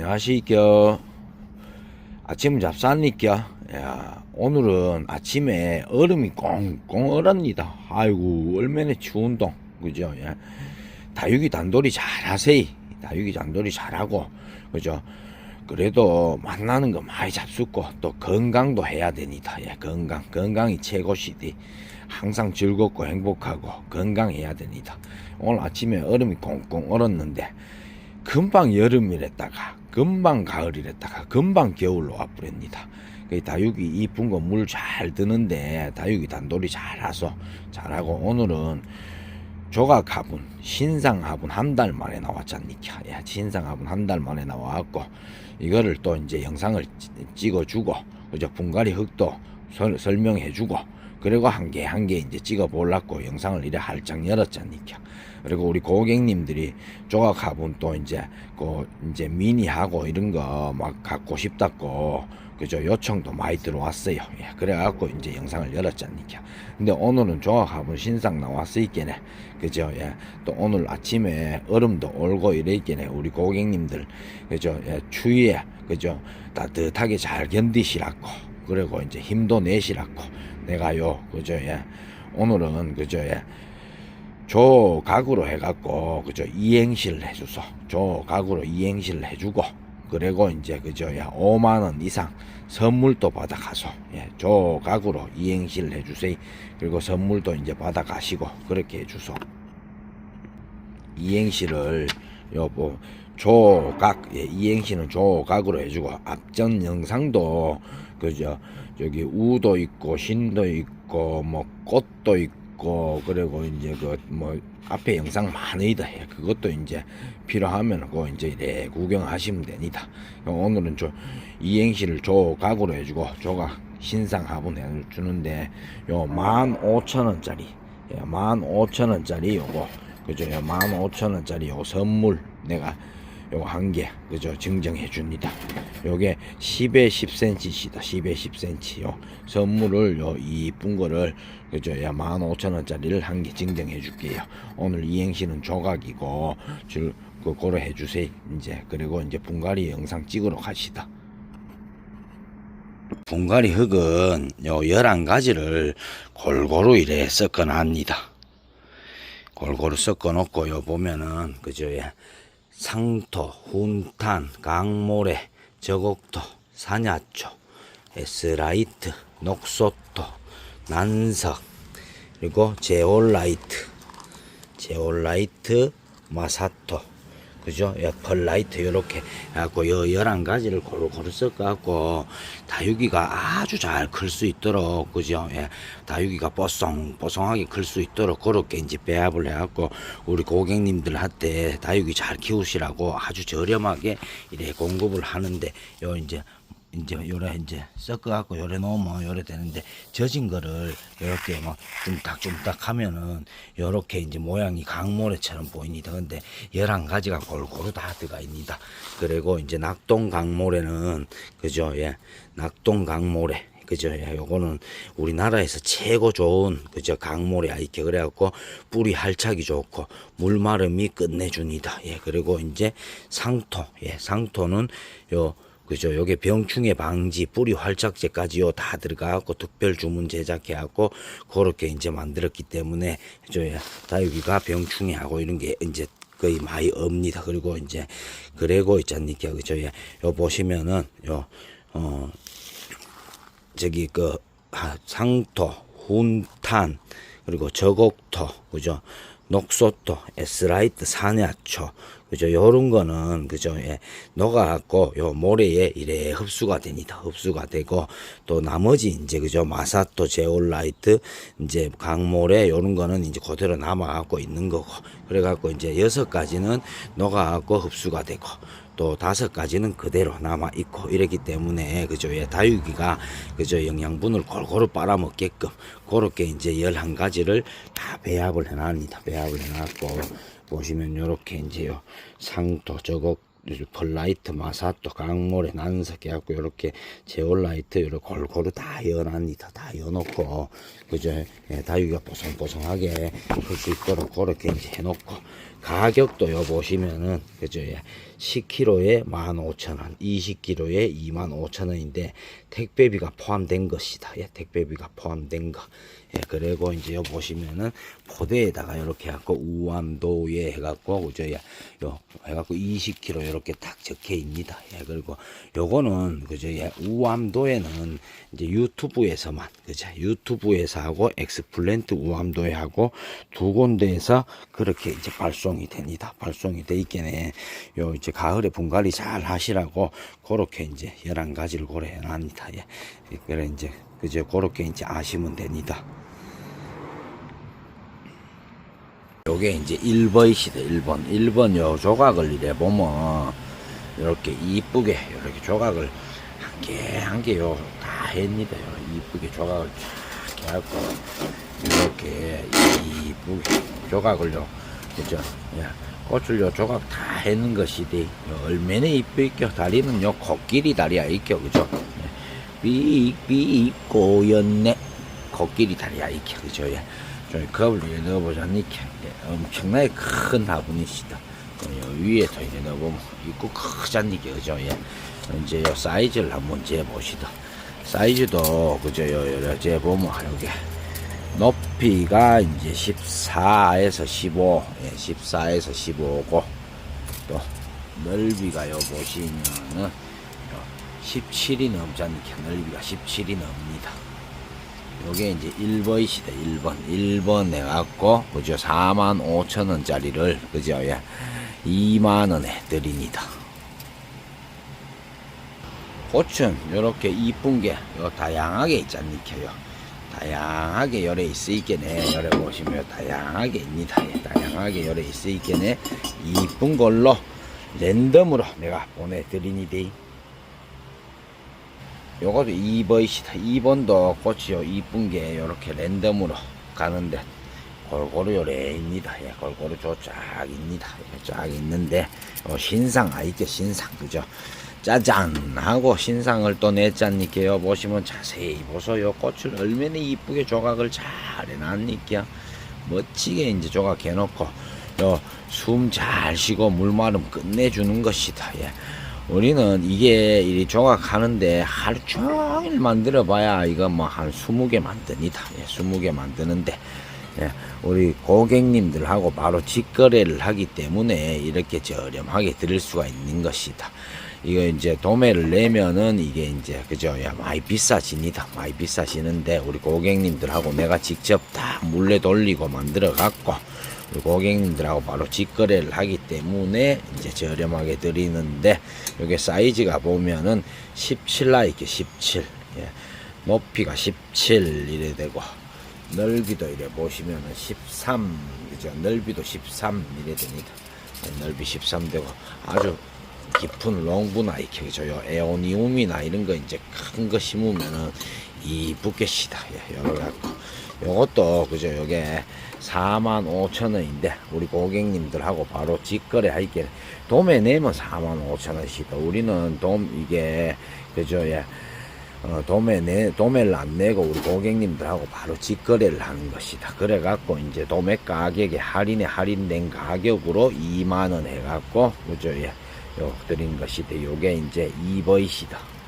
안녕하시죠. 아침 잡사니까 야 오늘은 아침에 얼음이 꽁꽁 얼었니다. 아이고 얼마나 추운 동 그죠? 예. 다육이 단돌이 잘하세요. 다육이 단돌이 잘하고 그죠? 그래도 만나는 거 많이 잡수고 또 건강도 해야 됩니다. 예, 건강 건강이 최고시디. 항상 즐겁고 행복하고 건강해야 됩니다. 오늘 아침에 얼음이 꽁꽁 얼었는데 금방 여름이랬다가 금방 가을이랬다가 금방 겨울로 와버립니다. 그 다육이 이쁜 거 물 잘 드는데 다육이 단돌이 잘하서 잘하고 오늘은 조각 화분 신상 화분 한 달 만에 나왔잖니까 예, 신상 화분 한 달 만에 나와갖고 이거를 또 이제 영상을 찌- 찍어주고 그죠 분갈이 흙도 설, 설명해주고 그리고 한 개 한 개 이제 찍어 보려고 영상을 이래 할짝 열었잖니까 그리고 우리 고객님들이 조각 화분 또 이제 그 이제 미니하고 이런 거 막 갖고 싶다고 그죠 요청도 많이 들어왔어요. 예, 그래갖고 이제 영상을 열었잖니까 근데 오늘은 조각 화분 신상 나왔으니까네. 그죠? 예, 또 오늘 아침에 얼음도 올고 이랬겠네. 우리 고객님들. 그죠? 예, 추위에 그죠? 따뜻하게 잘 견디시라고. 그리고 이제 힘도 내시라고 내가요. 그죠? 예. 오늘은 그죠? 예. 조각으로 해갖고 그죠? 이행시를 해줘서 조각으로 이행시를 해주고 그리고 이제 그죠? 야 5만 원 이상 선물도 받아가서 예. 조각으로 이행시를 해주세요. 그리고 선물도 이제 받아가시고 그렇게 해주소. 이행시를 여보 조각 예, 이행시는 조각으로 해주고 앞전 영상도 그죠 저기 우도 있고 신도 있고 뭐 꽃도 있고 그리고 이제 그 뭐 앞에 영상 많이다 해 그것도 이제 필요하면 그 이제 네 구경하시면 됩니다 오늘은 저 이행시를 조각으로 해주고 조각 신상 화분 해주는데 요만 오천 원짜리 예, 요거 그죠? 요만 오천 원짜리 요 선물 내가 요거 한 개 그죠? 증정해 줍니다. 요게 10에 10cm시다. 10에 10cm 요 선물을 요 이쁜 거를 그죠? 야, 만 오천 원짜리를 한 개 증정해 줄게요. 오늘 이행시는 조각이고 줄 그거로 해 주세요. 이제 그리고 이제 분갈이 영상 찍으러 가시다. 분갈이 흙은 요 11가지를 골고루 이래 섞어 납니다. 골고루 섞어 놓고 요 보면은 그죠 예. 상토, 훈탄, 강모래, 저곡토, 사냐초, 에스라이트, 녹소토, 난석 그리고 제올라이트, 제올라이트, 마사토 그죠? 예, 펄라이트 요렇게 해갖고 요 열한 가지를 고루고루 섞어갖고 다육이가 아주 잘 클 수 있도록 그죠? 예, 다육이가 뽀송뽀송하게 클 수 있도록 그렇게 이제 배합을 해갖고 우리 고객님들한테 다육이 잘 키우시라고 아주 저렴하게 이래 공급을 하는데 요 이제 이제 요래 이제 섞어갖고 요래 놓으면 요래 되는데 젖은 거를 이렇게 막 tum딱tum딱 하면은 요렇게 이제 모양이 강모래처럼 보입니다. 근데 열한 가지가 골고루 다 들어가 있습니다. 그리고 이제 낙동 강모래는 그죠? 예, 낙동 강모래. 그죠? 예, 요거는 우리나라에서 최고 좋은 그죠 강모래 아이께 그래갖고 뿌리 할착이 좋고 물 마름이 끝내줍니다. 예, 그리고 이제 상토, 예, 상토는 요 그죠? 요게 병충해 방지, 뿌리 활착제까지요 다 들어가갖고 특별 주문 제작해갖고 그렇게 이제 만들었기 때문에? 예, 다육이가 병충해하고 이런 게 이제 거의 많이 없니다. 그리고 이제 그래고 있잖니까 그죠? 예, 요 보시면은 요 어 저기 그 아, 상토, 훈탄 그리고 저곡토 그죠? 녹소토, 에스라이트, 사냐초 그죠? 요런 거는 그죠? 예, 녹아갖고 요 모래에 이래 흡수가 됩니다. 흡수가 되고 또 나머지 이제 그죠? 마사토, 제올라이트, 이제 강모래 요런 거는 이제 그대로 남아갖고 있는 거고 그래갖고 이제 여섯 가지는 녹아갖고 흡수가 되고 또 다섯 가지는 그대로 남아 있고 이렇기 때문에 그죠 예, 다육이가 그죠 영양분을 골고루 빨아먹게끔 그렇게 이제 열한 가지를 다 배합을 해놨습니다. 배합을 해놨고 보시면 요렇게 이제요. 상토 저곡 펄라이트 마사토 강모래 난석 해갖고 요렇게 제올라이트 요렇게 골고루 다 여놨습니다 다 여놓고 그죠 예, 다육이가 뽀송뽀송하게 클 수 있도록 그렇게 이제 해놓고 가격도 요 보시면은 그죠 예, 10kg에 15,000원, 20kg에 25,000원인데 택배비가 포함된 것이다. 예, 택배비가 포함된 거. 예, 그리고 이제 요 보시면은 포대에다가 이렇게 해갖고 우암도에 해갖고 그죠? 예, 요 해갖고 20kg 이렇게 딱 적혀 있습니다. 예, 그리고 요거는 그죠? 예, 우암도에는 이제 유튜브에서만 그죠? 유튜브에서 하고 엑스플랜트 우암도에 하고 두 군데에서 그렇게 이제 발송이 됩니다. 발송이 돼 있겠네. 요 이제 가을에 분갈이 잘 하시라고 그렇게 이제 11가지를 고려해 놨습니다. 예. 그래 이제 그죠? 그렇게 이제 아시면 됩니다. 요게 이제 1번이시다 1번 1번 요 조각을 이래 보면 이렇게 이쁘게 이렇게 조각을 한 개 한 개 요 다 했니다. 요 이쁘게 조각을 쫙 해갖고 이렇게 이쁘게 조각을 요 그죠? 예. 꽃을 요 조각 다 했는 것이디 요 얼마나 이쁘게 다리는 요 코끼리 다리야 있겨 그죠? 예. 삐삐 꼬였네. 코끼리 다리야 있겨 그죠? 예. 좀 겁을 이래 넣어보자니까 예, 엄청나게 큰 화분이시다. 요 위에서 이제 넣어보면 입구 크잖니까 그죠? 예. 이제 요 사이즈를 한번 재보시다. 사이즈도 그죠? 요, 요, 재보면 여기 높이가 이제 14에서 15, 예, 14에서 15고 또 넓이가 요 보시면은 요 17이 넘지 않니까 넓이가 17이 넘니다. 요게 이제 1번이시다 1번. 1번 내갖고 그죠 4만 5천 원짜리를 그죠 예 2만 원에 드립니다. 꽃은 요렇게 이쁜 게 요 다양하게 있잖니까요? 다양하게 열에 있으있겠네. 열에 보시면 다양하게 있니다. 예, 다양하게 열에 있으있겠네. 이쁜 걸로 랜덤으로 내가 보내드리니데 요것도 2번이시다. 2번도 꽃이요. 이쁜 게 요렇게 랜덤으로 가는데 골고루 요래입니다. 예, 골고루 저쫙 입니다. 예, 쫙 있는데 요 신상 아이게 신상 그죠? 짜잔 하고 신상을 또 냈잖니까요. 보시면 자세히 보소요. 꽃을 얼마나 이쁘게 조각을 잘 해놨니까 멋지게 이제 조각해 놓고 요숨잘 쉬고 물 마름 끝내주는 것이다. 예. 우리는 이게 이 조각하는데 하루 종일 만들어 봐야 이거 뭐한 20개 만듭니다. 예, 20개 만드는데 예, 우리 고객님들하고 바로 직거래를 하기 때문에 이렇게 저렴하게 드릴 수가 있는 것이다. 이거 이제 도매를 내면은 이게 이제 그죠? 야 많이 비싸집니다. 많이 비싸지는데 우리 고객님들하고 내가 직접 다 물레 돌리고 만들어 갖고 고객님들하고 바로 직거래를 하기 때문에 이제 저렴하게 드리는데 이게 사이즈가 보면은 17나 이렇게 17 예. 높이가 17 이래 되고 넓이도 이래 보시면은 13 그죠? 넓이도 13 이래 됩니다. 예, 넓이 13 되고 아주 깊은 롱브나 이렇게 요 에오니움이나 이런 거 이제 큰 거 심으면은 이쁘겠시다. 예, 요래 갖고. 요것도 그죠? 요게 4만 5천 원인데 우리 고객님들하고 바로 직거래 할게. 도매 내면 4만 5천 원씩다. 우리는 돔 이게 그죠? 예. 어, 도매 내 도매를 안 내고 우리 고객님들하고 바로 직거래를 하는 것이다. 그래 갖고 이제 도매 가격에 할인에 할인된 가격으로 2만 원 해갖고 그죠? 예. 요 드린 것이다. 요게 이제 2버이시다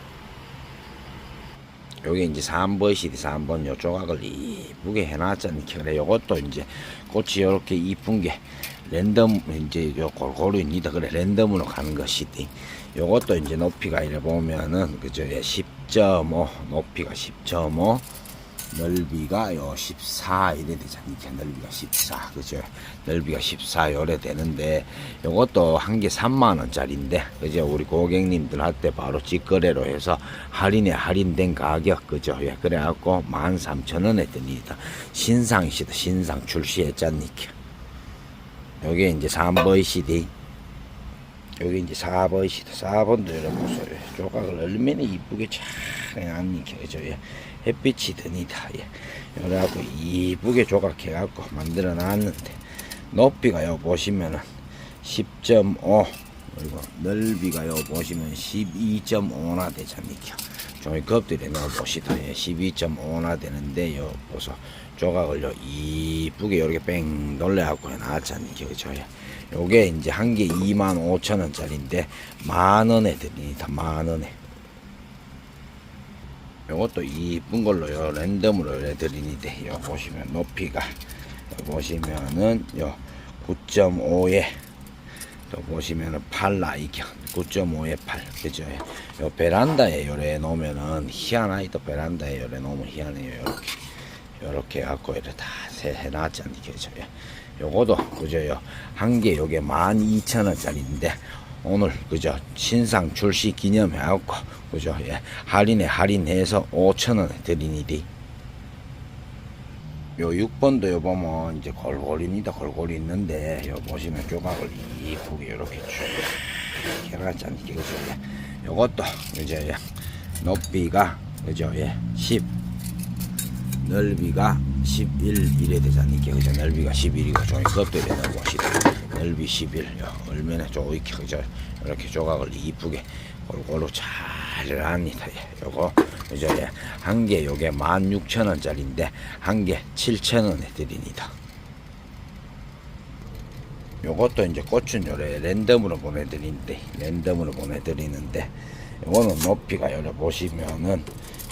요게 이제 3번이시디 3번 요 조각을 이쁘게 해놨잖니 그래. 요것도 이제 꽃이 요렇게 이쁜 게 랜덤 이제 요 골고루입니다. 그래. 랜덤으로 가는 것이디. 요것도 이제 높이가 이래 보면은 예, 10.5 높이가 10.5 넓이가 요 14 이래 되잖니 넓이가 14 그죠? 넓이가 14 요래 되는데 요것도 한 개 3만 원짜리인데 그죠? 우리 고객님들한테 바로 직거래로 해서 할인에 할인된 가격 그죠? 예 그래갖고 13,000원에 드립니다. 신상이시다 신상 출시했잖니까. 요게 이제 3번 CD 여기 이제 4번이시다 4번도 열어보세요. 조각을 얼마나 이쁘게 잘 해놨니까 그죠? 예. 햇빛이 드니다 예. 그래갖고 이쁘게 조각해갖고 만들어 놨는데 높이가 요 보시면은 10.5 그리고 넓이가 요 보시면 12.5나 되잖니까 종이 껍질에 넣어 보시다 예. 12.5나 되는데 요 보소 조각을 요 이쁘게 이렇게 뺑 돌려갖고 해놨잖니까 그죠 예. 요게 이제 한 개 2만 5천 원짜리인데 만 원에 드립니다. 만 원에. 요것도 이쁜 걸로요. 랜덤으로 해드리는데 요. 보시면 높이가. 요 보시면은 요 9.5에 또 보시면은 8 나이겨 9.5에 8 그죠? 요 베란다에 요래 놓으면은 희한하이도 베란다에 요래 놓으면 희한해요. 요렇게. 요렇게 갖고 이렇게 다 해놨지 않겠죠? 요거도 그죠 요 한 개 요게 12,000원짜리인데 오늘 그죠 신상 출시 기념해 갖고 그죠 예 할인에 할인해서 5,000원에 드리니디. 요 6번도 요 보면 이제 골고리입니다. 골고리 있는데 요 보시면 조각을 이쁘게 요렇게 쭉 해놨지 않게 그죠 예. 요것도 그죠 예 높이가 그죠 예 10 넓이가 11 이래 되잖니. 그죠 넓이가 11이고 좀 그것도 이래 넣어 봅시다 넓이 11 요, 얼마나 좀 이렇게 조각을 이쁘게 골고루 잘 해놨니다 예. 요거 그죠 예. 한개 요게 16,000원짜리인데 한 개 7,000원에 드립니다 요것도 이제 꽃은 요래 랜덤으로 보내드리는데 랜덤으로 보내드리는데 요거는 높이가 요래 보시면은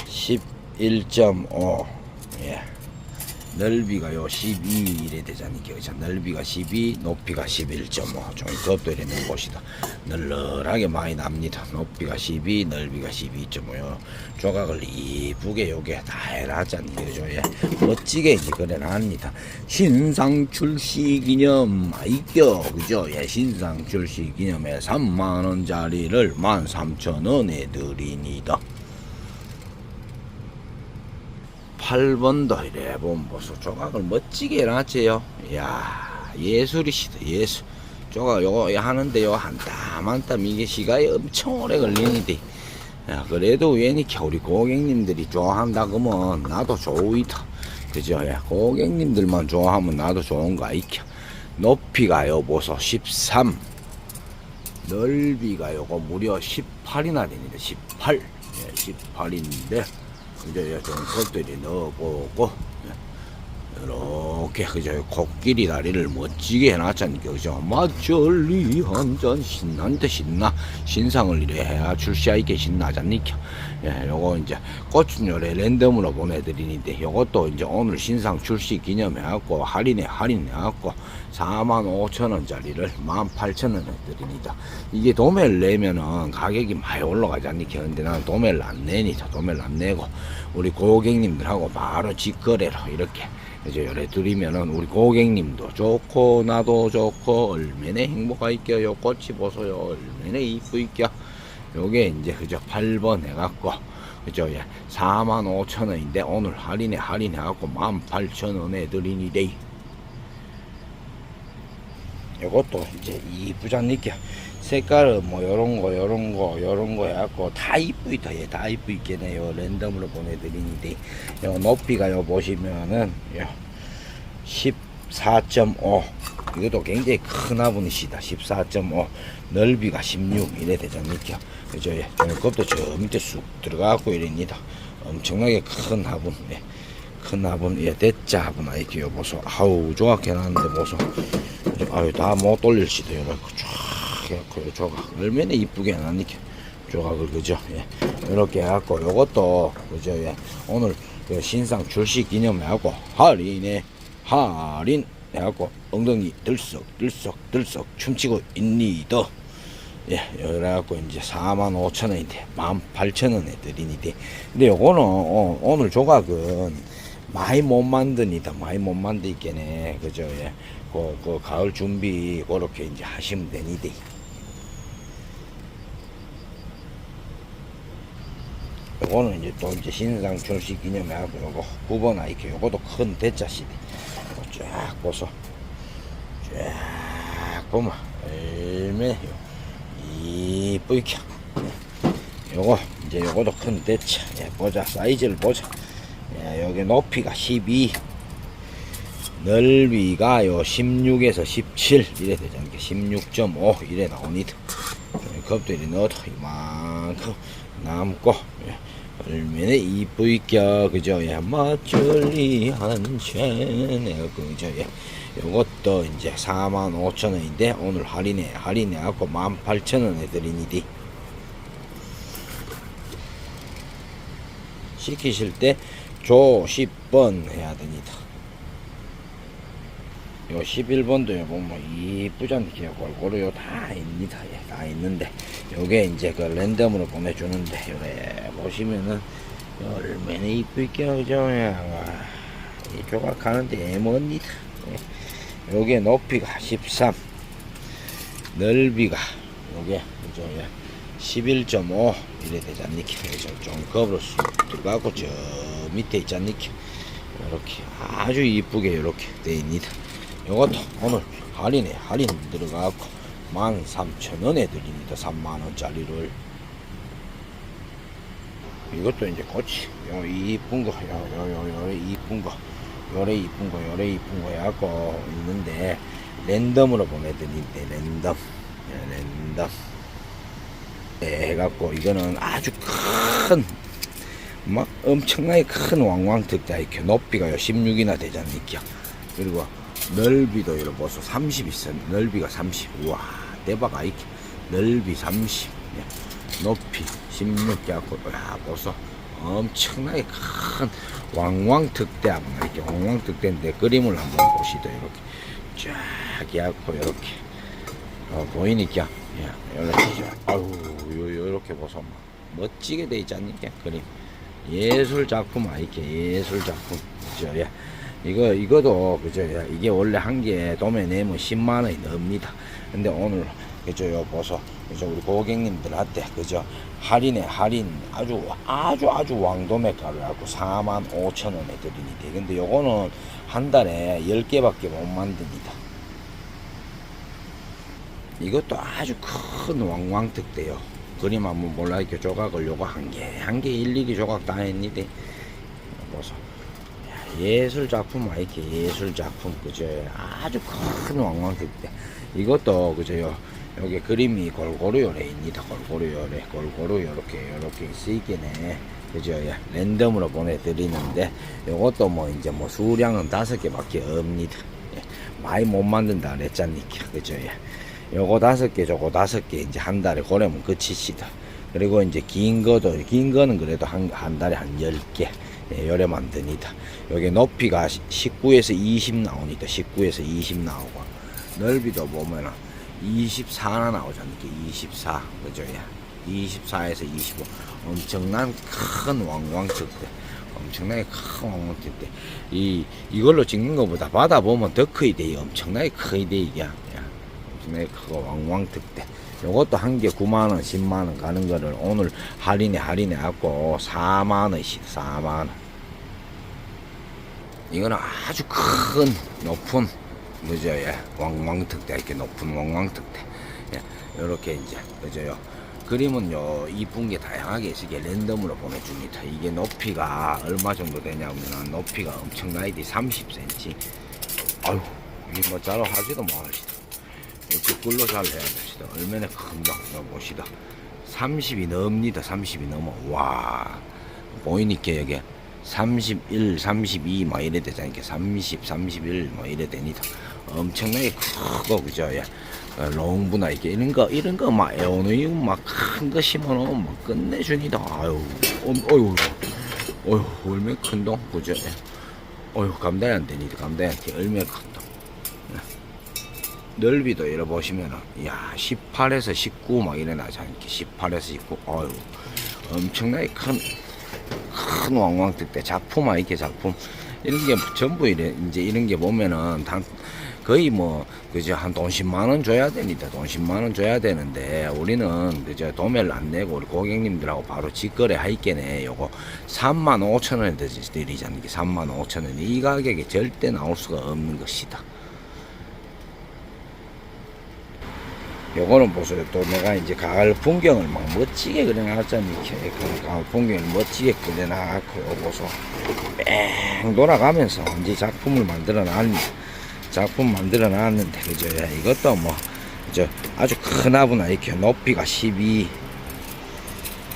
11.5 예. 넓이가 요 12 이래 되잖니 그죠 넓이가 12 높이가 11.5좀 그것도 이래 놓은 곳이다. 널널하게 많이 납니다. 높이가 12 넓이가 12.5요. 조각을 이쁘게 요게 다 해놨잖니 그죠? 예. 멋지게 이제 그래 놨습니다. 신상 출시 기념 아이겨 그죠? 예 신상 출시 기념에 3만원짜리를 13,000원에 드립니다 8번도 이래. 보면 보소 조각을 멋지게 해놨지요. 이야 예술이시다 예술. 조각 요거 하는데 요 한 땀 한 땀 이게 시간이 엄청 오래 걸리는데. 야 그래도 왠이 우리 고객님들이 좋아한다 그러면 나도 좋이다 그죠? 야 고객님들만 좋아하면 나도 좋은 거 아이켜. 높이가요 보소 13 넓이가 요거 무려 18이나 됩니다. 18 예, 18인데 이제 좀 것들이 넣어보고 이렇게 그저 코끼리 다리를 멋지게 해놨잖니까 그죠 마절리 한잔 신난데 신나. 신상을 이래 해야 출시하이게 신나잖니까 예 요거 이제 꽃은 요래 랜덤으로 보내드리는데 요것도 이제 오늘 신상 출시 기념해갖고 할인에 할인해갖고 4만 5천 원짜리를 1만 8천 원에 드립니다. 이게 도매를 내면은 가격이 많이 올라가지 않니까 근데 나는 도매를 안 내니까 도매를 안 내고 우리 고객님들하고 바로 직거래로 이렇게 이제 요래 드리면은 우리 고객님도 좋고 나도 좋고 얼마나 행복할게요. 요 꽃이 보소요. 얼마나 이쁘이겨 요게 이제 그저 8번 해갖고 그죠 예 4만 5천 원인데 오늘 할인에 할인해 갖고 1만 8천 원에 드리니데 요것도 이제 이쁘잖니까 색깔은 뭐 요런 거 요런 거 요런 거 해갖고 다 이쁘이다 얘다 이쁘있겠네요. 랜덤으로 보내드리는데 요 높이가 요 보시면은 요 14.5 이것도 굉장히 큰 화분이시다. 14.5 넓이가 16 이래 되잖니까 예 그것도 저 밑에 쑥 들어가고 이럽니다. 엄청나게 큰 화분 예. 큰 화분 예 대자 화분 아이디어 보소. 아우 조각 해 놨는데 보소. 아유 다 못 돌릴 시도 요렇게 쫙 해갖고 조각. 얼마나 이쁘게 해놨니까 조각을 그죠? 예. 이렇게 해갖고 요것도 그죠? 예. 오늘 그 신상 출시 기념해갖고 할인에 할인 해갖고 엉덩이 들썩 들썩 들썩 춤추고 있니더 예, 그래갖고 이제 4만 5천 원인데 1만 8천 원에 드리니데 근데 요거는 어, 오늘 조각은 많이 못 만드니다. 많이 못 만들겠네. 그죠? 예. 그, 그 가을 준비 그렇게 이제 하시면 되니데 요거는 이제 또 이제 신상 출시 기념해 갖고 요거 9번 아이키 요것도 큰 대자시대 쫙 보소. 쫙 보면 얼마나 이쁘게 요거 이제 요것도 큰 대차 예, 보자. 사이즈를 보자. 예, 여기 높이가 12 넓이가 요 16에서 17 이래 되지 않게 16.5 이래 나옵니다 겁들이 넣어도 이만큼. 남고 예, 얼마나 이쁘이까 그죠 예 맛절리 한채네 그죠 예 요것도 이제 45,000원인데 오늘 할인해 할인해 갖고 18,000원에 드리니디. 시키실 때 조 10번 해야 됩니다. 요 11번도 요 보면 이쁘잖아요 골고루 요 다 있니다. 예, 다 있는데 요게 이제 그 랜덤으로 보내주는데 요래 보시면은 얼마나 이쁘게 그죠. 예. 와, 이 조각하는데 애먼니다. 예. 요게 높이가 13 넓이가 요게 그죠 예. 11.5 이래 되지 않니까? 좀 겁으로 쑥 들어가고 저 밑에 있지 않니까? 이렇게 아주 이쁘게 이렇게 되어 있니다. 요것도 오늘 할인에 할인 들어가고 13,000원에 드립니다. 3만원짜리를. 이것도 이제 꽃이 요 이쁜 거, 요, 요, 요, 요래 이쁜 거, 요래 이쁜 거, 요래 이쁜 거 해갖고 있는데 랜덤으로 보내드린대 랜덤, 예, 랜덤. 네, 해갖고 이거는 아주 큰, 막 엄청나게 큰 왕왕 득다 이렇게 높이가 16이나 되잖니까. 그리고 넓이도 이렇게 보소 30 있어. 넓이가 30. 우와 대박 아이게 넓이 30. 예. 높이 16 갖고 야 보소 엄청나게 큰 왕왕 특대 이렇게 왕왕 특대인데 그림을 한번 보시죠. 이렇게 쫙 해갖고 이렇게. 어, 보이니까? 예, 이렇게 아유 요, 요, 이렇게 보소. 멋지게 돼 있지 않니까? 그림. 예술 작품 아이게 예술 작품. 그죠? 예. 이거 이거도 그죠? 예. 이게 원래 한 개 도매 내면 10만 원이 넘니다. 근데 오늘 그죠? 요 보소 그죠? 우리 고객님들한테 그죠? 할인에 할인 아주 아주 아주 왕도매가를 하고 4만 5천 원에 드리니까 근데 요거는 한 달에 10개밖에 못 만듭니다. 이것도 아주 큰 왕왕특대요. 그림 한번 몰라 이렇게 조각을 요거 한 개 한 개 일일이 조각 다 했는데. 보소 예술 작품 아이게 예술 작품 그죠? 아주 큰 왕왕특대. 이것도 그죠 여기 그림이 골고루 요래입니다 골고루 요래 골고루 요렇게 요렇게 쓰이게네 그죠 예. 랜덤으로 보내드리는데 요것도 뭐 이제 뭐 수량은 다섯 개밖에 없니다 예. 많이 못 만든다 그랬잖니까 그죠 예. 요거 다섯 개 저거 다섯 개 이제 한 달에 고래면 끝이시다 그리고 이제 긴 거도 긴 거는 그래도 한, 한 달에 한 10개 예, 요래 만드니다 여기 높이가 19에서 20 나오니까 19에서 20 나오고 넓이도 보면은 24나 나오잖아요 24 그죠? 예. 24에서 25 엄청난 큰 왕왕특대. 엄청나게 큰 왕왕특대. 이 이걸로 찍는 것보다 받아보면 더 크이 돼 엄청나게 크이 돼 이게. 엄청나게 크고 왕왕특대. 요것도 한 개 9만원 10만원 가는 거를 오늘 할인에 할인해 갖고 4만원씩 4만원. 이거는 아주 큰 높은 그죠 예 왕왕특대 이렇게 높은 왕왕특대. 예 요렇게 이제 그죠요. 그림은 요 이쁜 게 다양하게 있으게 랜덤으로 보내줍니다. 이게 높이가 얼마 정도 되냐면 높이가 엄청나게 돼 30cm 아유 이게 뭐 자로 하지도 못하시다. 이렇게 꿀로 잘 해야 됩시다. 얼마나 큰가 보시다. 30이 넘니다 30이 넘어. 와 보이니까 여기 31, 32, 뭐 이래 되잖아요. 30, 31, 뭐 이래 되니다. 엄청나게 크고, 그죠? 예. 어, 롱부나 이게 이런 거, 이런 거 막 에어노이 막큰 거 심어놓으면 막 끝내줍니다. 아유, 어, 어유, 어유, 얼마나 큰 동, 그죠? 예. 어유, 감당이 안 되니다. 감당이 안 돼. 얼마나 큰 동. 예. 넓이도 이래 보시면은, 야, 18에서 19 막 이래 나지 않게. 18에서 19, 어유, 엄청나게 큰, 큰 왕왕특대 작품 아이게 작품 이런 게 전부 이래 이제 이런 게 보면은 단 거의 뭐 그저 한돈 10만 원 줘야 됩니다. 돈 10만 원 줘야 되는데 우리는 그저 도매를 안 내고 우리 고객님들하고 바로 직거래 할게네 요거 3만 5천 원에 드리자는 게 3만 5천 원. 이 가격에 절대 나올 수가 없는 것이다. 요거는 보세요. 또 내가 이제 가을 풍경을 막 멋지게 그려놨잖니. 그 가을 풍경을 멋지게 그려놨고, 요 보소. 뺑 돌아가면서 이제 작품을 만들어 놨, 작품 만들어 놨는데, 그죠? 야, 이것도 뭐, 저 아주 큰 화분아, 이렇게 높이가 12,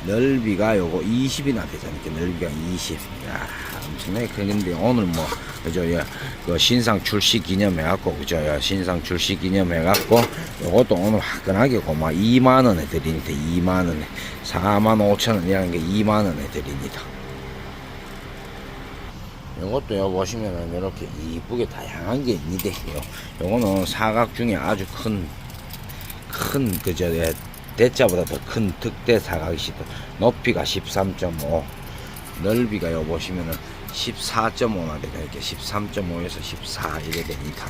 넓이가 요거 20이나 되잖아요. 이렇게 넓이가 20. 야, 엄청나게 큰데 오늘 뭐 그죠? 예, 그 신상 출시 기념 해갖고 그죠? 예, 신상 출시 기념 해갖고 요것도 오늘 화끈하게 고마 2만 원에 드리니까 2만 원에 4만 5천 원이라는 게 2만 원에 드립니다. 요것도 요 보시면은 이렇게 이쁘게 다양한 게 있는데 요 요거는 사각 중에 아주 큰 큰 그저 예, 대자보다 더 큰 특대 사각이시다 높이가 13.5 넓이가 요 보시면은 14.5나 되고 이렇게 13.5에서 14 이래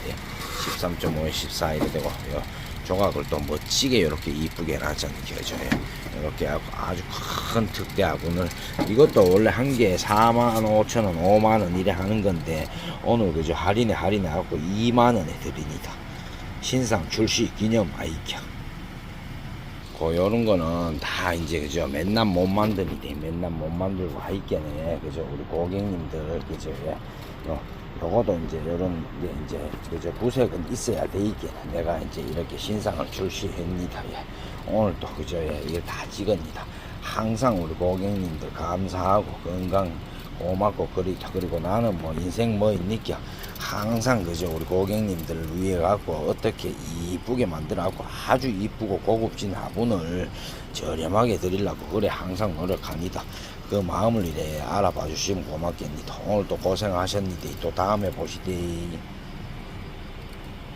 예. 13.5에 14 이래 되고 요 조각을 또 멋지게 이렇게 이쁘게 예. 이렇게 아주 큰 특대화군을 이것도 원래 한 개에 4만 5천 원 5만 원 이래 하는 건데 오늘 그저 할인에 할인해 갖고 2만 원에 드립니다. 신상 출시 기념 아이캐 그 요런 거는 다 이제 그죠 맨날 못 만드는데 맨날 못 만들고 하이게네. 그죠 우리 고객님들 그죠 요거도 이제 요런 게 이제 그죠 부색은 있어야 되겠네 내가 이제 이렇게 신상을 출시합니다 예. 오늘 또 그죠 예. 이게 다 찍습니다 항상 우리 고객님들 감사하고 건강 고맙고 그리다 그리고 나는 뭐 인생 뭐 있니까 항상 그죠 우리 고객님들을 위해 갖고 어떻게 이쁘게 만들어 갖고 아주 이쁘고 고급진 화분을 저렴하게 드리려고 그래 항상 노력합니다 그 마음을 이래 알아봐 주시면 고맙겠습니다 오늘 또 고생하셨는데 또 다음에 보시대